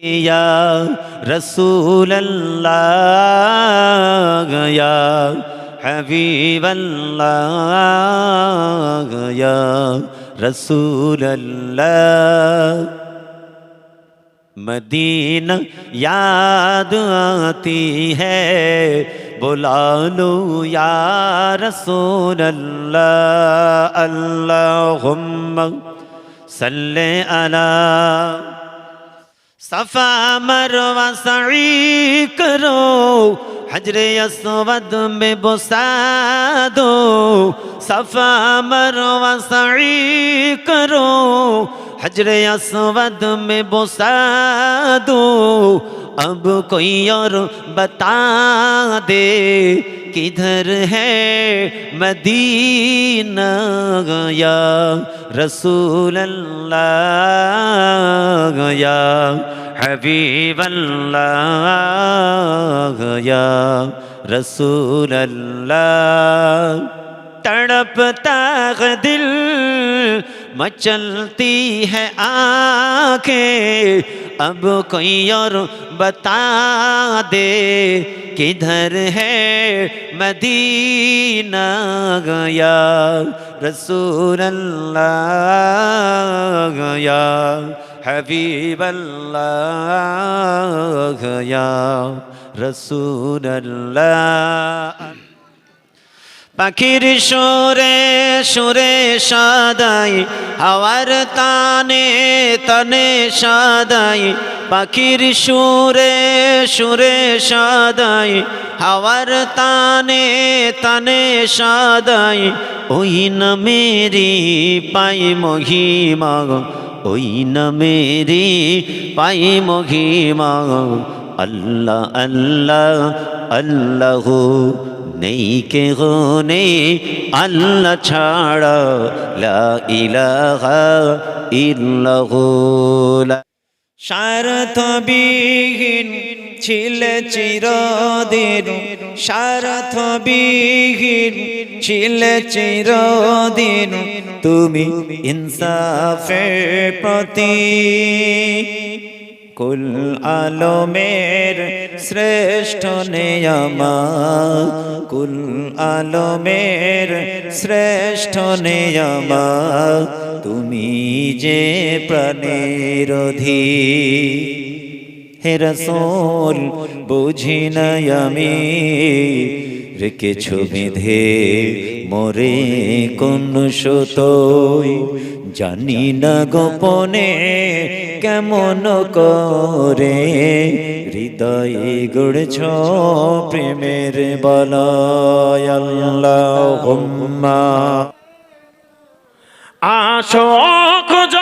یا رسول اللہ یا حبیب اللہ یا رسول اللہ مدینہ یاد آتی ہے بلالو یا رسول اللہ اللہم صلی اللہ सफा मरवा सई करो हजरे असवद में बुसा दो सफा मरवा सई करो हजरे असवद में बुसा दो अब कोई और बता दे किधर है मदीना या रसूल अल्लाह या حبیب اللہ، یا رسول اللہ۔ تڑپتا دل مچلتی ہے آنکھیں۔ اب کوئی اور بتا دے کدھر ہے مدینہ گیا رسول اللہ گیا حبيب الله يا رسول الله. পাখির সুরে সুরে সাদাই, হাওয়ার তানে, তনে সাদাই। পাখির সুরে সুরে সাদাই, হাওয়ার তানে, তনে সাদাই। ওই না মেরি পাই মহিমা ওই না মেরি পাই মহিমা। আল্লাহ আল্লাহ আল্লাহ নেই কে নেই। আল্লাহ ছাড়া লা ইলাহা ইল্লাহু। লা স্বার্থবিহীন ছিলে চিরদিন। স্বার্থবিহীন ছিলে চিরদিন তুমি ইনসাফের প্রতি। কুল আলমের শ্রেষ্ঠ নেয়ামা। কুল আলমের শ্রেষ্ঠ নেয়ামা। তুমি যে প্রাণের অধি হে রসোল, বুঝি নাই আমি। রেখেছ বেঁধে মরে কোন সতই। জানি না গোপনে কেমন করে। হৃদয়ে গড়ছ প্রেমের বলয়। আল্লাহ যতই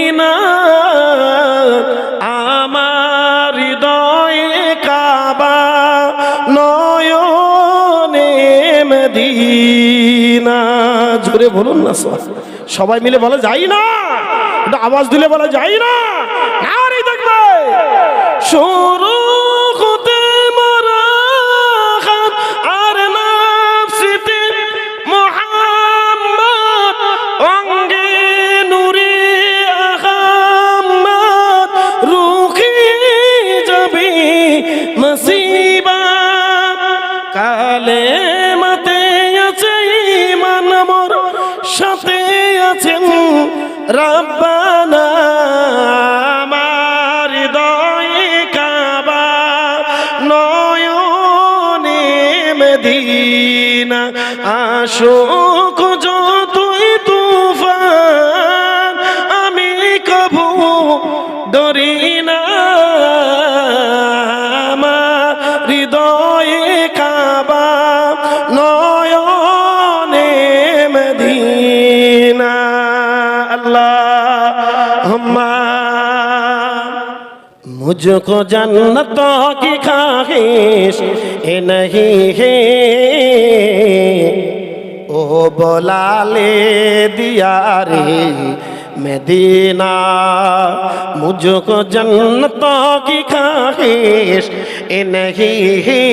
বলুন না সবাই। মিলে বলা যাই না আওয়াজ দিলে বলা যাই না শুরু সাথে আছেন রব্বানা আমার হৃদয়ে কাবা নয়নে মদিনা আশোক مجھ کو جنتوں کی خواہش یہ نہیں ہے۔ او بولا لے دیا رے مدینہ مجھ کو جنتوں کی خواہش یہ نہیں ہے۔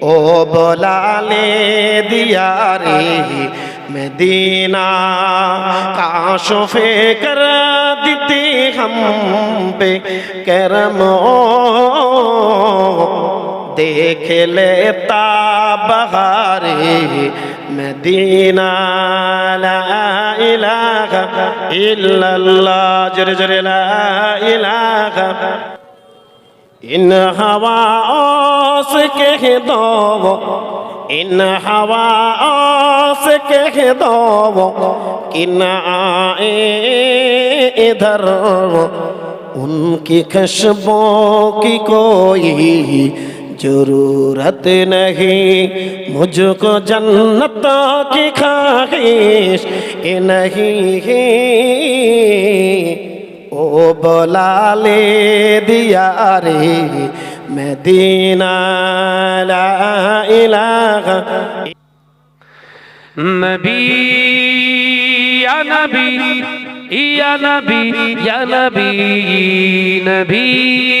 او بولا لے دیا رے مدینہ کا شفے کر دیتے ہم پہ کرم دیکھ لیتا بہار مدینہ لا الہ الا اللہ جر جر لا الہ ان ہوا سے کہہ دو ان ہوا سے کہہ دو ان آئے ادھر ان کی خوشبو کی کوئی ضرورت نہیں مجھ کو جنت کی خواہش نہیں ہے او بلا لے دیا رے مدينة لا إله نبي يا نبي يا نبي يا نبي نبي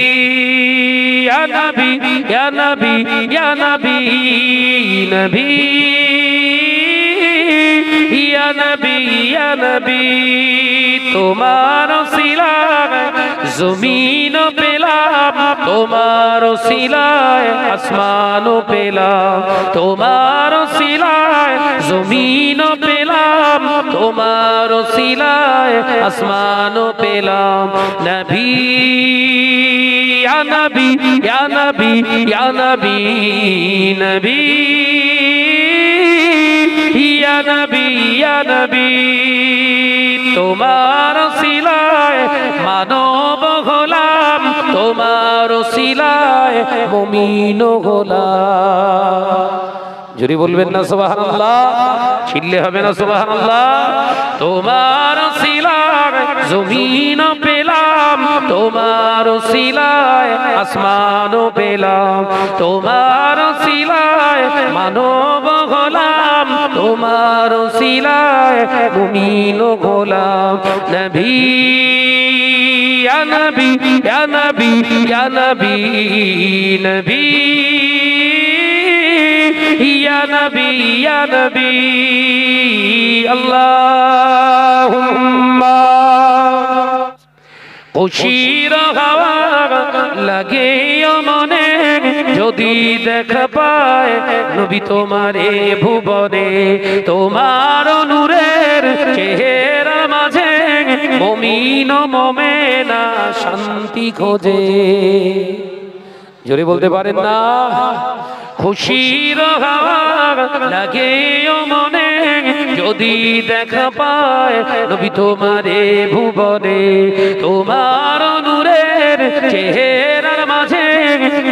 يا نبي يا نبي يا نبي نبي يا نبي يا نبي تمارس জমিন পেলাম, তোমার শিলায় আসমান পেলাম, তোমার শিলায় জমিন পেলাম, তোমার শিলায় আসমান পেলাম। নবী নবী, ইয়া নবী ইয়া নবী। তোমার শিলায় মানব হলাম তোমার শিলায় মমিন হলাম যদি বলবেন না আল্লাহ ছিললে হবে না সোবাহান তোমার শিলায় জমিন পেলাম, তোমার শিলায় আসমান পেলাম, তোমার শিলায় মানব হলাম তোমার শিলায় মুমিন গোলাম। ইয়া নবী নবী নবী নবী। ইয়া নবী ইয়া নবী, আল্লাহুম্মা। খুশির হাওয়া লাগে মনে যদি দেখা পায় নবী তোমারে ভুবনে। তোমার নূরের চেহারা মাঝে মমিন মমেনা শান্তি খোঁজে। জোরে বলতে পারেন না খুশির হাওয়া লাগে মনে যদি দেখা পায় নবী তোমারে ভুবনে তোমার নূরের চেহারার মাঝে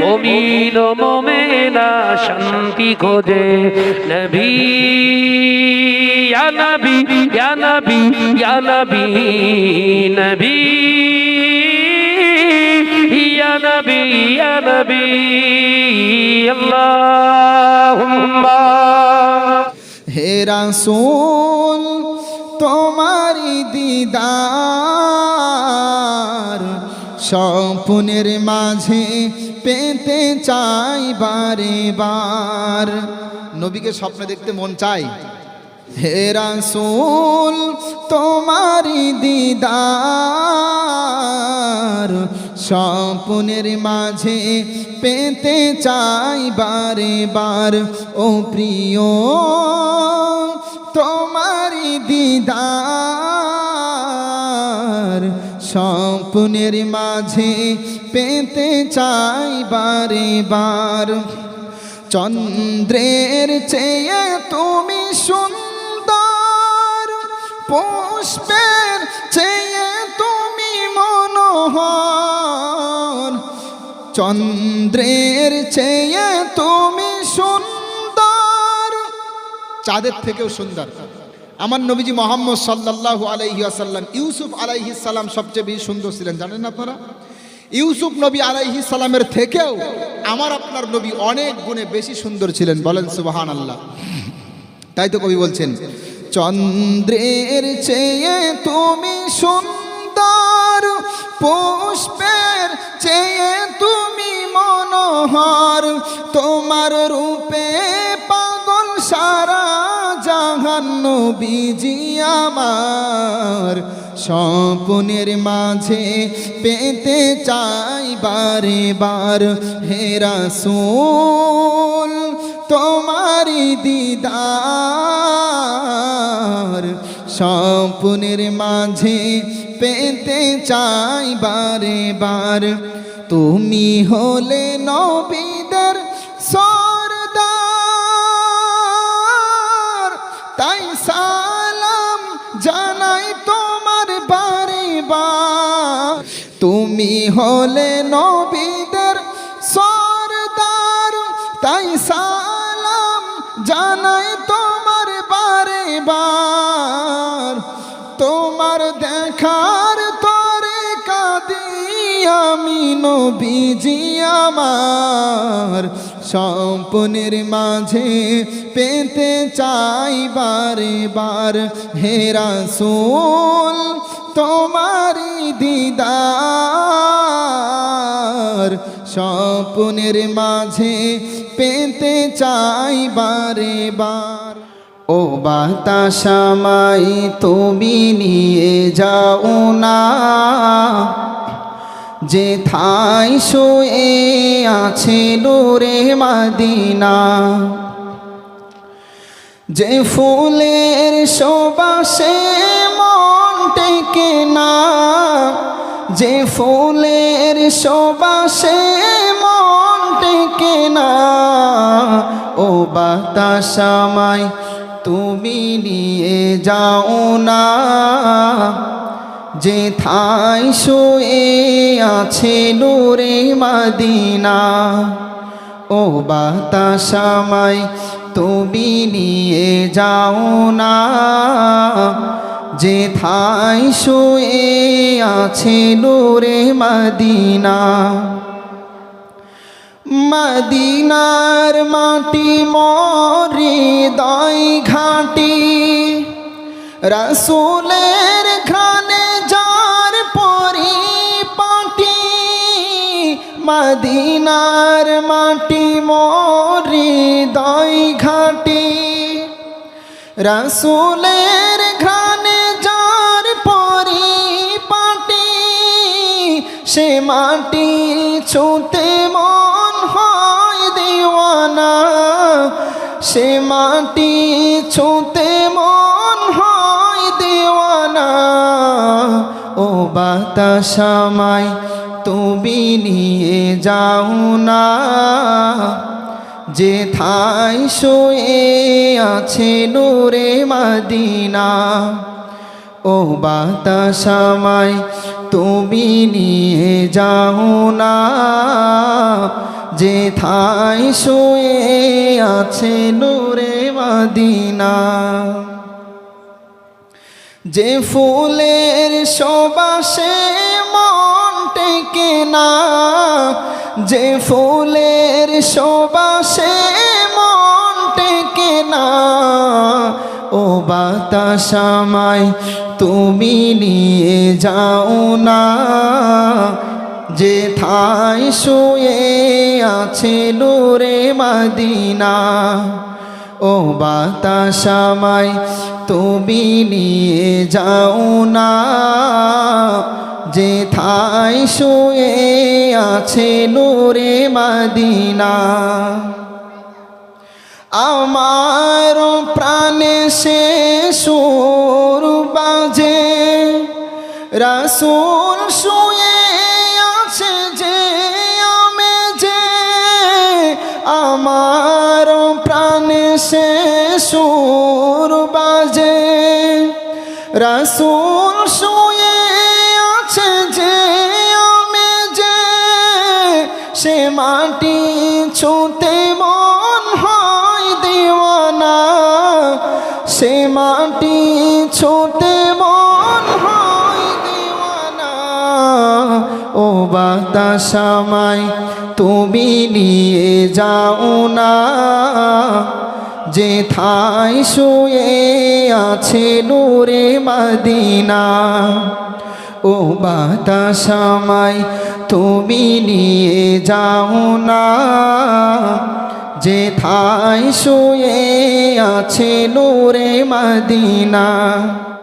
মমিন মমেনা শান্তি খোঁজে। নবী ইয়া নবী ইয়া নবী ইয়া নবী নবী। يا نبي اللهم হে রাসূল তোমারি দিদার স্বপ্নের মাঝে পেতে চাই বারে বার নবীকে স্বপ্ন দেখতে মন চাই হে রাসূল তোমারি দিদার স্বপ্নের মাঝে পেতে চাই বারে বার। ও প্রিয় তোমারি দিদার স্বপ্নের মাঝে পেতে চাই বারে বার। চন্দ্রের চেয়ে তুমি সুন্দর, পুষ্পের চেয়ে মনোহর চন্দ্রের চেয়ে তুমি সুন্দর। চাঁদের থেকেও সুন্দর। আমার নবীজি মোহাম্মদ সাল্লাল্লাহু আলাইহি আসাল্লাম ইউসুফ আলাইহিস সালাম সবচেয়ে বেশি সুন্দর ছিলেন, জানেন না আপনারা? ইউসুফ নবী আলাইহি সালামের থেকেও আমার আপনার নবী অনেক গুণে বেশি সুন্দর ছিলেন, বলেন সুবাহান আল্লাহ তাই তো কবি বলছেন, চন্দ্রের চেয়ে তুমি সুন্দর পুষ্পের চেয়ে তুমি মনোহর। তোমার রূপে পাগল সারা জাহান নবীজি আমার। স্বপনের মাঝে পেতে চাই বারে বার হেরা সোল তোমারি দিদার। স্বপনের মাঝে পেতে চাই বারে বার। তুমি হলে নবীদের সরদার। তাই সালাম জানাই তোমার বারে বার। তুমি হলে নবীদের সরদার। তাই সালাম জানাই তোমার বারে বার। নবীজি আমার সম্পনের মাঝে পেতে চাই বারে বার। হেরা সোল তোমারি দিদার স্বপ্নের মাঝে পেতে চাই বারে বার। ও বাতাসামাই তুমি নিয়ে যাও না। যে থাই শুয়ে আছে নূরে মাদিনা। যে ফুলের শোবাসে মন টেকে না। যে ফুলের শোবাসে মন টেকে না। ও বাতাসামাই তুমি নিয়ে যাও না। যে থাই শুয়ে আছে নূরে মাদিনা। ও বাতাসামাই তুমি নিয়ে যাও না। যে থাই শুয়ে আছে নূরে মদিনা। মদিনার মাটি মরি দই ঘাটি। রসুলের মদিনার মাটি মরি দই ঘাটি। রসুলের ঘানে যার পরি পাটি সে মাটি ছুতে মন হয় দিওয়ানা। সে মাটি ছুতে মন হয় দিওয়ানা। ও বাতাসামাই তুমি নিয়ে যাও না। যে থাই শোয়ে আছে নূরে মদিনা, ও বাতাসামাই তুমি নিয়ে যাও না। যে থাই শোয়ে আছে নূরে মদিনা, যে ফুলের টেকে না, যে ফুলের শোবাসে মন টেকে না। ও বাতাসামাই তুমি নিয়ে যাও না। যে থাই শুয়ে আছে নূরে মদিনা, ও বাতাসামাই তুমি নিয়ে যাও না। যে থাই শুয়ে আছে নূরে মদিনা। আমার প্রাণে সে সুর বাজে, রাসুল শুয়ে আছে যে আমে যে। আমার প্রাণে সে সুর বাজে, রাসুল মাটি ছুতে মন হয় দেওয়ানা, সে মাটি ছোট মন হয় দেওয়ানা। ও বা বাতাসামাই তুমি নিয়ে যাও না। যে থাই শুয়ে আছে নূরে মদিনা, ও বাতাসামাই তুমি নিয়ে যাও না। যে থাই শুয়ে আছে নূরে মদিনা।